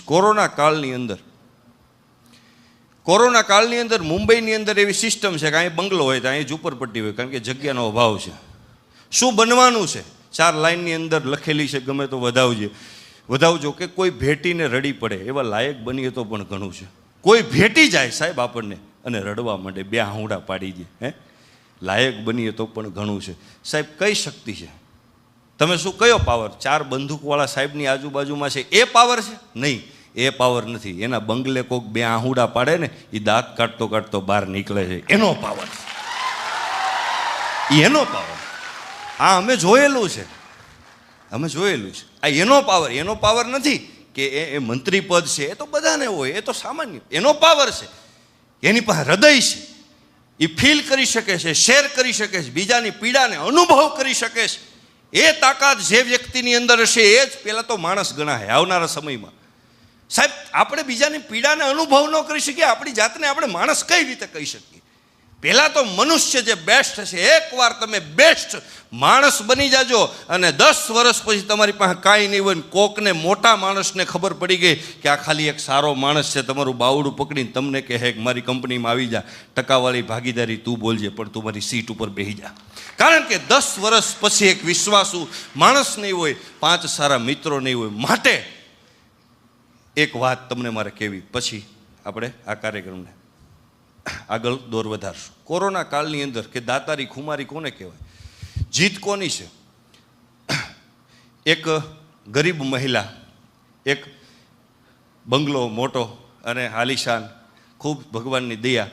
Corona કાળની અંદર. Corona કાળની અંદર મુંબઈની અંદર એવી સિસ્ટમ છે કે અહીં બંગલો હોય તો અહીં ઝૂંપડપટ્ટી હોય, કારણ કે જગ્યાનો અભાવ છે. શું બનવાનું છે? ચાર લાઇનની અંદર લખેલી છે, ગમે તો વધાવજે. વધાવજો કે કોઈ ભેટીને રડી પડે, એવા લાયક બનીએ તો પણ ઘણું છે. કોઈ ભેટી જાય સાહેબ આપણને, અને રડવા માંડે, બે આહુડા પાડી દે, હે? લાયક બનીએ તો પણ ઘણું છે. સાહેબ, કઈ શક્તિ છે? તમે શું કયો પાવર ચાર બંદૂકવાળા સાહેબની આજુબાજુમાં છે. એ પાવર છે? નહીં. એ પાવર નથી. એના બંગલે કોક બે આહુડા પાડે ને એ દાંત કાઢતો કાઢતો બહાર નીકળે છે. એનો પાવર એનો પાવર આ અમે જોયેલું છે. અમે જોયેલું છે. આ એનો પાવર એનો પાવર નથી કે એ એ મંત્રી પદ છે. એ તો બધાને હોય. એ તો સામાન્ય. એનો પાવર છે. એની પાસે હૃદય છે. એ ફીલ કરી શકે છે શેર કરી શકે છે, બીજાની પીડાને અનુભવ કરી શકે છે. એ તાકાત જે વ્યક્તિની અંદર હશે, એ જ પહેલાં તો માણસ ગણાય આવનારા સમયમાં. સાહેબ, આપણે બીજાની પીડાને અનુભવ ન કરી શકીએ, આપણી જાતને આપણે માણસ કઈ રીતે કહી શકીએ? પહેલાં તો મનુષ્ય જે બેસ્ટ છે એકવાર તમે બેસ્ટ માણસ બની જાજો અને દસ વર્ષ પછી તમારી પાસે કાંઈ નહીં હોય કોકને મોટા માણસને ખબર પડી ગઈ કે આ ખાલી એક સારો માણસ છે, તમારું બાવડું પકડીને તમને કહે કે મારી કંપનીમાં આવી જા, ટકાવાળી ભાગીદારી તું બોલજે, પણ તું મારી સીટ ઉપર બેહી જા. કારણ કે દસ વર્ષ પછી એક વિશ્વાસુ માણસ નહીં હોય, પાંચ સારા મિત્રો નહીં હોય, માટે એક વાત તમને મારે કહેવી. પછી આપણે આ કાર્યક્રમને આગળ દોર વધારશું. કોરોના કાળની અંદર કે દાતારી, ખુમારી કોને કહેવાય? જીત કોની છે? એક ગરીબ મહિલા, એક બંગલો મોટો અને આલિશાન, ખૂબ ભગવાનની દયા.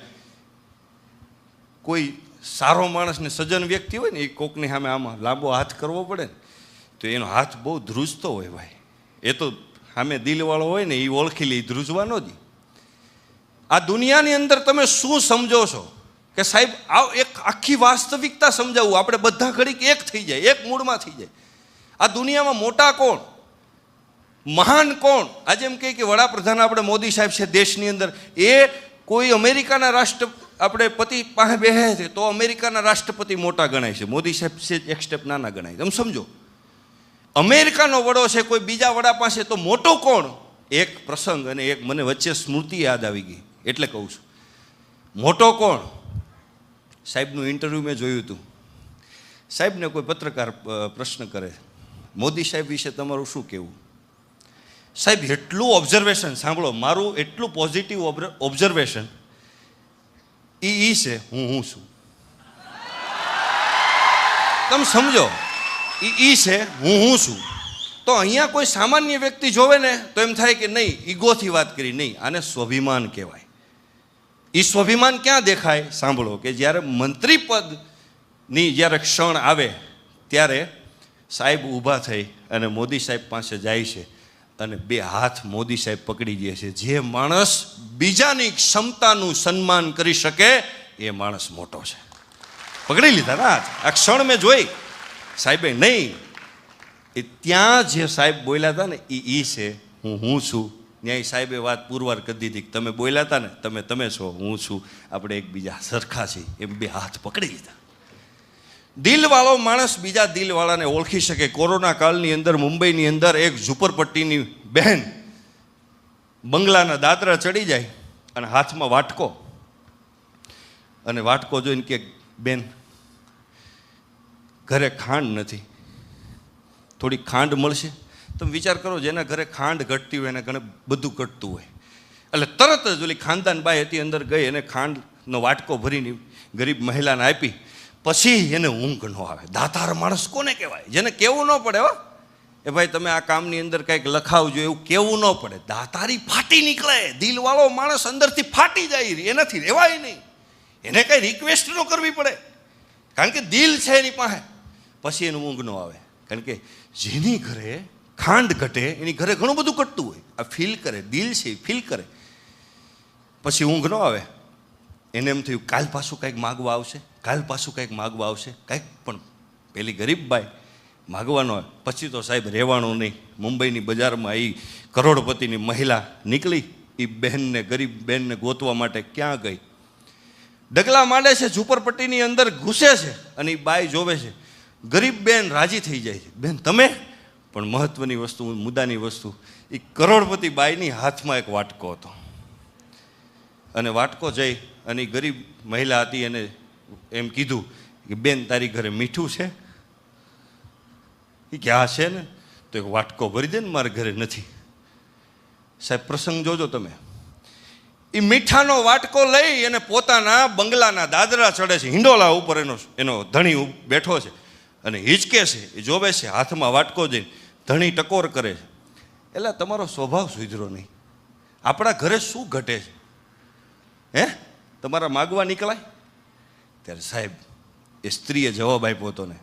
કોઈ સારો માણસને સજ્જન વ્યક્તિ હોય ને, એ કોકની સામે આમાં લાંબો હાથ કરવો પડે ને, તો એનો હાથ બહુ ધ્રુજતો હોય ભાઈ. એ તો સામે દિલવાળો હોય ને, એ ઓળખી લે ધ્રુજવા ઈ. આ દુનિયાની અંદર તમે શું સમજો છો? કે સાહેબ આ એક આખી વાસ્તવિકતા સમજાવવું આપણે બધા ઘડીક એક થઈ જાય, એક મૂળમાં થઈ જાય. આ દુનિયામાં મોટા કોણ? મહાન કોણ? આજે એમ કહે કે વડાપ્રધાન આપણે મોદી સાહેબ છે દેશની અંદર. એ કોઈ અમેરિકાના રાષ્ટ્ર, આપણે પતિ પાસે બેહે છે, તો અમેરિકાના રાષ્ટ્રપતિ મોટા ગણાય છે. મોદી સાહેબ છે એક સ્ટેપ નાના ગણાય તમે સમજો. અમેરિકાનો વડો છે કોઈ બીજા વડા પાસે, તો મોટો કોણ? એક પ્રસંગ અને એક મને વચ્ચે સ્મૃતિ યાદ આવી ગઈ. એટલે કહું છું. મોટો કોણ? સાહેબનું ઇન્ટરવ્યૂ મેં જોયું હતું. સાહેબને કોઈ પત્રકાર પ્રશ્ન કરે. મોદી સાહેબ વિશે તમારું શું કહેવું? સાહેબ, એટલું ઓબ્ઝર્વેશન સાંભળો, મારું એટલું પોઝિટિવ ઓબ્ઝર્વેશન એ ઈ છે, હું હું છું. તમે સમજો એ ઈ છે, હું હું છું. તો અહીંયા કોઈ સામાન્ય વ્યક્તિ જોવે ને, તો એમ થાય કે નહીં, ઈગોથી વાત કરી, નહીં, આને સ્વાભિમાન કહેવાય. એ સ્વાભિમાન ક્યાં દેખાય? સાંભળો કે જ્યારે મંત્રી પદની જ્યારે ક્ષણ આવે, ત્યારે સાહેબ ઊભા થઈ અને મોદી સાહેબ પાસે જાય છે અને બે હાથ મોદી સાહેબ પકડી દે છે. જે માણસ બીજાની ક્ષમતાનું સન્માન કરી શકે, એ માણસ મોટો છે. પકડી લીધા ના આ ક્ષણ મેં જોઈ. સાહેબે નહીં. એ ત્યાં જે સાહેબ બોલ્યા હતા ને એ છે, હું હું છું ત્યાં સાહેબે વાત પુરવાર કરી દીધી તમે બોલ્યા હતા ને, તમે તમે છો, હું છું. આપણે એકબીજા સરખા છીએ. એમ બે હાથ પકડી લીધા. દિલવાળો માણસ બીજા દિલવાળાને ઓળખી શકે. કોરોના કાળની અંદર, મુંબઈની અંદર એક ઝુંપડપટ્ટીની બહેન બંગલાના દાદરા ચડી જાય અને હાથમાં વાટકો. અને વાટકો જોઈને કે, બેન, ઘરે ખાંડ નથી. થોડી ખાંડ મળશે? તમે વિચાર કરો, જેના ઘરે ખાંડ ઘટતી હોય, એને ઘણે બધું ઘટતું હોય. એટલે તરત જ ઓલી ખાનદાન બાઈ હતી, અંદર ગઈ અને ખાંડનો વાટકો ભરીને ગરીબ મહિલાને આપી. પછી એને ઊંઘ ન આવે. દાતાર માણસ કોને કહેવાય? જેને કેવું ન પડે હો. એ ભાઈ, તમે આ કામની અંદર કંઈક લખાવજો, એવું કેવું ન પડે. દાતારી ફાટી નીકળે. દિલવાળો માણસ અંદરથી ફાટી જાય. એનાથી રહેવાય નહીં. એને કંઈ રિક્વેસ્ટ ન કરવી પડે. કારણ કે દિલ છે એની પાસે. પછી એનું ઊંઘ ન આવે. કારણ કે જેની ઘરે ખાંડ ઘટે, એની ઘરે ઘણું બધું ઘટતું હોય. આ ફીલ કરે, દિલ છે ફીલ કરે. પછી ઊંઘ ન આવે. એને એમ થયું, કાલ પાછું કંઈક માગવા આવશે, કાલ પાછું કંઈક માગવા આવશે. કંઈક પણ પેલી ગરીબ બાઈ માગવાનો હોય. પછી તો સાહેબ રહેવાનું નહીં. મુંબઈની બજારમાં એ કરોડપતિની મહિલા નીકળી. એ બહેનને, ગરીબ બહેનને ગોતવા માટે ક્યાં ગઈ? ડગલા માંડે છે, ઝુંપડપટ્ટીની અંદર ઘૂસે છે અને એ બાઈ જોવે છે. ગરીબ બેન રાજી થઈ જાય છે. બેન તમે પણ મહત્ત્વની વસ્તુ, મુદ્દાની વસ્તુ, એ કરોડપતિ બાઈની હાથમાં એક વાટકો હતો. અને વાટકો જઈ અને ગરીબ મહિલા હતી એને એમ કીધું કે, બેન, તારી ઘરે મીઠું છે? એ કે, હા, છે ને. તો એક વાટકો ભરી દે ને મારા ઘરે નથી. સાહેબ, પ્રસંગ જોજો તમે. એ મીઠાનો વાટકો લઈ અને પોતાના બંગલાના દાદરા ચડે છે. હિંડોલા ઉપર એનો એનો ધણી બેઠો છે. અને હિચકે છે. એ જોવે છે, હાથમાં વાટકો જઈને ધણી ટકોર કરે છે. એટલે તમારો સ્વભાવ સુધરો નહીં. આપણા ઘરે શું ઘટે છે? હે? તમારા માગવા નીકળાય? ત્યારે સાહેબ, એ સ્ત્રીએ જવાબ આપ્યો હતો ને,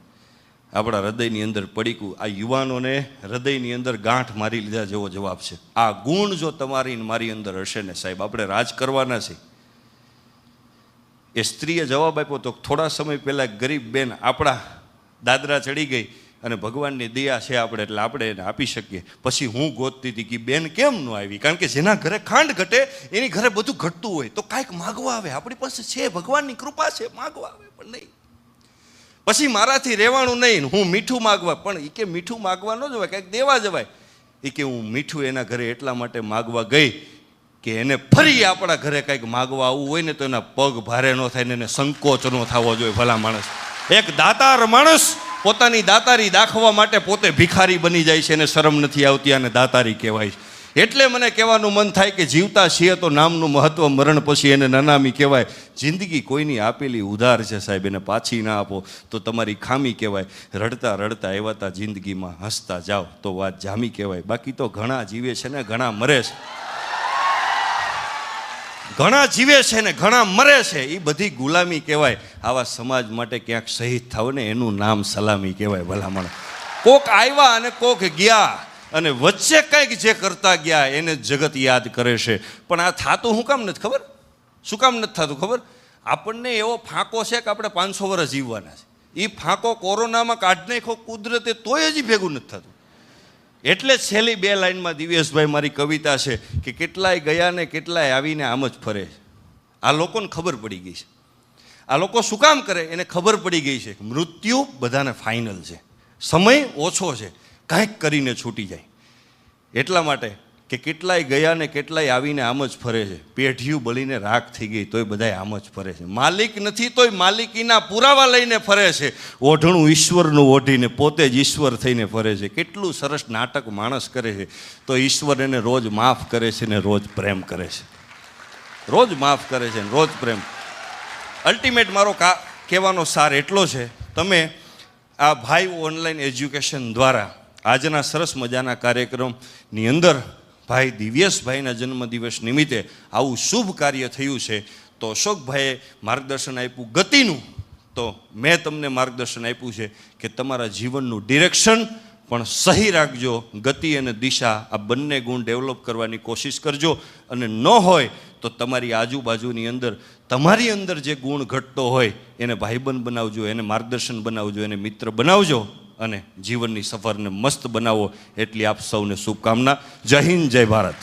આપણા હૃદયની અંદર પડીકું, આ યુવાનોને હૃદયની અંદર ગાંઠ મારી લીધા જેવો જવાબ છે. આ ગુણ જો તમારી મારી અંદર હશે ને સાહેબ, આપણે રાજ કરવાના છે. એ સ્ત્રીએ જવાબ આપ્યો તો થોડા સમય પહેલાં ગરીબ બેન આપણા દાદરા ચડી ગઈ. અને ભગવાનની દયા છે આપણે, એટલે આપણે એને આપી શકીએ. પછી હું ગોતતી હતી કે બેન કેમ ન આવી? કારણ કે જેના ઘરે ખાંડ ઘટે, એની ઘરે બધું ઘટતું હોય. તો કાંઈક માગવા આવે. આપણી પાસે છે, ભગવાનની કૃપા છે, માગવા આવે, પણ નહીં. પછી મારાથી રહેવાનું નહીં હું મીઠું માગવા, પણ એ કે મીઠું માગવા ન જવાય, કંઈક દેવા જવાય. એ કે હું મીઠું એના ઘરે એટલા માટે માગવા ગઈ કે એને ફરી આપણા ઘરે કંઈક માગવા આવવું હોય ને તો એના પગ ભારે ન થાય ને એને સંકોચ ન થવો જોઈએ, ભલા માણસ. એક દાતાર માણસ પોતાની દાતારી દાખવા માટે પોતે ભિખારી બની જાય છે એને શરમ નથી આવતી અને દાતારી કહેવાય છે. એટલે મને કહેવાનું મન થાય કે જીવતા છીએ તો નામનું મહત્વ મરણ પછી એને નનામી કહેવાય. જિંદગી કોઈની આપેલી ઉધાર છે સાહેબ, એને પાછી ના આપો તો તમારી ખામી કહેવાય. રડતા રડતા એવાતા જિંદગીમાં હસતા જાઓ તો વાત જામી કહેવાય. બાકી તો ઘણા જીવે છે ને ઘણા મરે છે. ઘણા જીવે છે ને ઘણા મરે છે એ બધી ગુલામી કહેવાય. આવા સમાજ માટે ક્યાંક શહીદ થાવ ને એનું નામ સલામી કહેવાય ભલામણ. કોક આવ્યા અને કોક ગયા, અને વચ્ચે કંઈક જે કરતા ગયા, એને જગત યાદ કરે છે. પણ આ થાતું શું કામ નથી ખબર? શું કામ નથી થતું ખબર? આપણને એવો ફાંકો છે કે આપણે પાંચસો વર્ષ જીવવાના છે. એ ફાંકો કોરોનામાં કાઢ નાખો કુદરતે તોય હજી ભેગું નથી થતું. એટલે છેલ્લી બે લાઈનમાં દિવ્યેશભાઈ મારી કવિતા છે કે કેટલાય ગયા ને કેટલાય આવીને આમ જ ફરે છે. આ લોકોને ખબર પડી ગઈ છે. આ લોકો શું કામ કરે એને ખબર પડી ગઈ છે મૃત્યુ બધાને ફાઇનલ છે. સમય ઓછો છે. કાંઈક કરીને છૂટી જાય. એટલા માટે કે કેટલાય ગયા ને કેટલાય આવીને આમ જ ફરે છે. પેઢીયું બળીને રાખ થઈ ગઈ તોય બધાય આમ જ ફરે છે. માલિક નથી તોય માલિકીના પુરાવા લઈને ફરે છે. ઓઢણું ઈશ્વરનું ઓઢીને પોતે જ ઈશ્વર થઈને ફરે છે. કેટલું સરસ નાટક માણસ કરે છે. તો ઈશ્વર એને રોજ માફ કરે છે ને રોજ પ્રેમ કરે છે. રોજ માફ કરે છે ને રોજ પ્રેમ. અલ્ટિમેટ મારો કા, કહેવાનો સાર એટલો છે. તમે આ ભાઈ ઓનલાઈન એજ્યુકેશન દ્વારા આજના સરસ મજાના કાર્યક્રમની અંદર ભાઈ દિવ્યેશભાઈના જન્મદિવસ નિમિત્તે આવું શુભ કાર્ય થયું છે, તો અશોકભાઈએ માર્ગદર્શન આપ્યું ગતિનું. તો મેં તમને માર્ગદર્શન આપ્યું છે કે તમારા જીવનનું ડિરેક્શન પણ સહી રાખજો, ગતિ અને દિશા આ બંને ગુણ ડેવલપ કરવાની કોશિશ કરજો. અને ન હોય તો તમારી આજુબાજુની અંદર, તમારી અંદર જે ગુણ ઘટતો હોય એને ભાઈબંધ બનાવજો, એને માર્ગદર્શન બનાવજો, એને મિત્ર બનાવજો. અને જીવનની સફરને મસ્ત બનાવો એટલી આપ સૌને શુભકામના. જય હિન્દ જય ભારત.